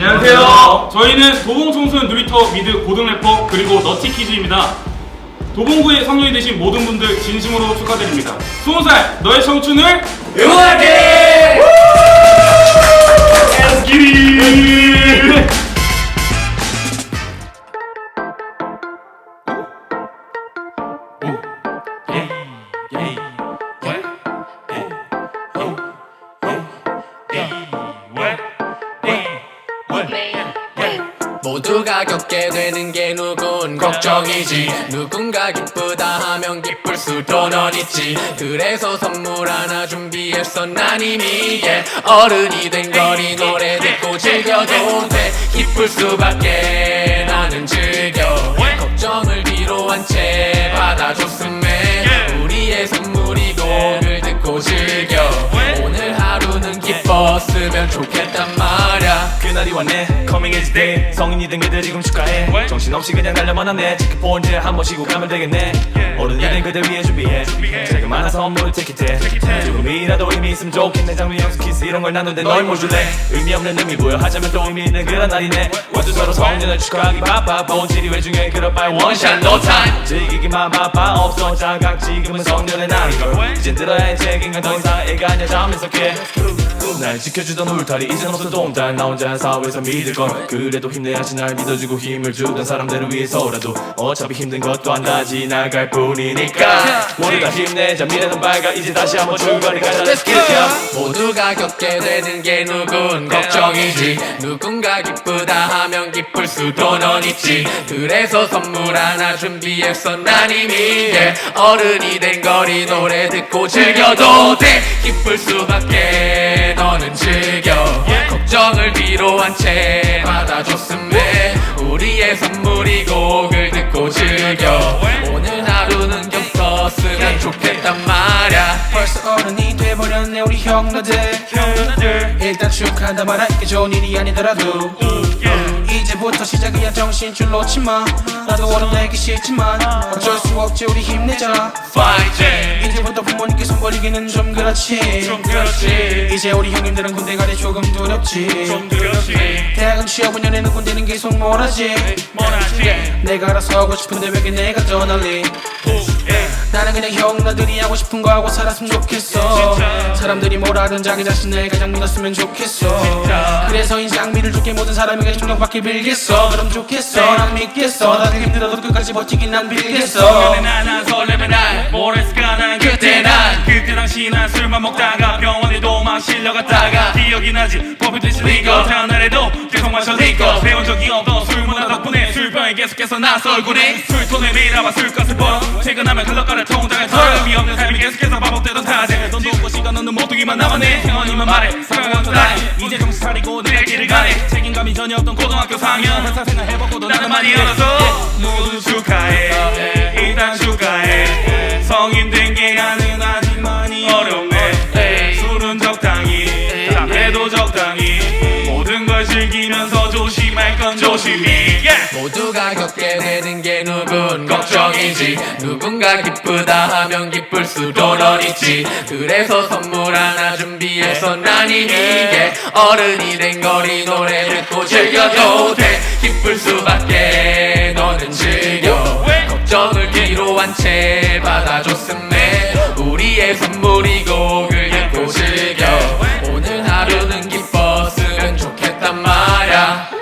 안녕하세요. 저희는 도봉청소년 놀이터 미드 고등 래퍼 그리고 너티키즈입니다. 도봉구에 성년이 되신 모든 분들 진심으로 축하드립니다. 20살 너의 청춘을 응원할게! Let's get it! 모두가 겪게 되는 게 누군 걱정이지. 누군가 기쁘다 하면 기쁠 수도 넌 있지. 그래서 선물 하나 준비했어 난 이미 예, 어른이 된 거니 노래 듣고 즐겨도 돼. 기쁠 수밖에 나는 즐겨. 걱정을 뒤로 한 채 받아줬음에 우리의 선물이 곡을 듣고 즐겨. 오늘 하루는 기뻤으면 좋겠단 날이 왔네. Coming is day. 성인이 된 그들 지금 축하해. 정신없이 그냥 달려만 하네. 체크포 이제 한번 쉬고 가면 되겠네. 어른이 된 그들 위해 준비해. 선물을 take it 해. 조금이라도 의미 있으면 좋겠네. 장미 영수 키스 이런 걸 나누는데 널뭘 줄래? 의미 없는 의미 부여하자면 또 의미 있는 그런 날이네. 모두 서로 성년을 축하하기 바빠. 본질이 왜 중요해? 그럴 바에 원샷 no time. 즐기기만 바빠 없어. 자각 지금은 성년의 날이걸. 이젠 들어야 할 책임감 더 이상 애가 아니야. 잠에서게 날 지켜주던 울타리 이젠 없어 동달 나 혼자 사회에서 믿을 건 그래도 힘내야지 날 믿어주고 힘을 주던 사람들을 위해서라도 어차피 힘든 것도 안다 지나갈 뿐이니까. 모두 다 힘내자 미래는 밝아. 이제 다시 한번 출발해 가자. Let's get it yeah. 모두가 겪게 되는 게 누군 걱정이지? 누군가 기쁘다 하면 기쁠 수도 넌 있지. 그래서 선물 하나 준비했어 난 이미. 예, 어른이 된 거리 노래 듣고 즐겨도 돼. 기쁠 수밖에 너는 즐겨. 걱정을 뒤로 한 채 받아줬음에 우리의 선물이 곡을 듣고 즐겨. 오늘 하루는 겹쳤으면 좋겠단 말야. 벌써 어른이 돼버렸네 우리 형네들. 일단 축하한다 말할게 좋은 일이 아니더라도. 이제부터 시작이야 정신줄 놓지 마. 나도 어른 되기 싫지만 어쩔 수 없지 우리 힘내자. 이제부터 부모님께 손 벌리기는 좀 그렇지 좀 그렇지. 이제 우리 형님들은 군대 가기 조금 두렵지 좀 그렇지. 대학은 취업은 연애는 군대는 계속 뭐라지 뭐라지? 내가 알아서 하고 싶은데 왜 내가 더 널리 나는 그냥 형 나들이 하고 싶은 거 하고 살았으면 좋겠어 진짜. 사람들이 뭐라든 자기 자신을 가장 믿었으면 좋겠어. 그래서 인생 미를 줄게 모든 사람에게 존경받길 빌겠어. 그럼 좋겠어. 난 믿겠어. 나는 힘들어도 끝까지 버티긴 난 빌겠어. 설레는 난 설레는 날 뭐랬을까 난 그때 난 그때 당시 난 술만 먹다가 병원에도 막 실려갔다가 기억이 나지. 법이 되시 리거 태어날에도 계속 마셔 리거. 배운 적이 없던 술 문화 덕분에 술병에 계속해서 나서 얼굴에 술톤에 매일 아마 술값을 벌어 퇴근하면 클럽가를 통장에 털어. 의미 없는 삶이 계속해서 반복되던 타제. 돈도 없고 시간 없는 모두기만 남았네 형언니만 말해 사랑한 또 나이 이제 정신 차리고 내 길을 가네. 책임감이 전혀 없던 고등학교 4학년. 회사 생활 해보고도 나는 많이 알아서 모두 축하해. 일단 축하해. 성인 된 게 나는 아직 많이 어렵네. 술은 적당히 담배도 적당히 걸 즐기면서 조심할 건 조심히. yeah! 모두가 겪게 되는 게 누군 걱정이지. 누군가 기쁘다 하면 기쁠 수도 넌 있지. 그래서 선물 하나 준비해서 난 이미 예, 어른이 된 거리 노래 듣고 즐겨도 돼. 기쁠 수밖에 너는 즐겨. 걱정을 뒤로 한 채 받아줬음에 우리의 선물이 곡을 듣고 즐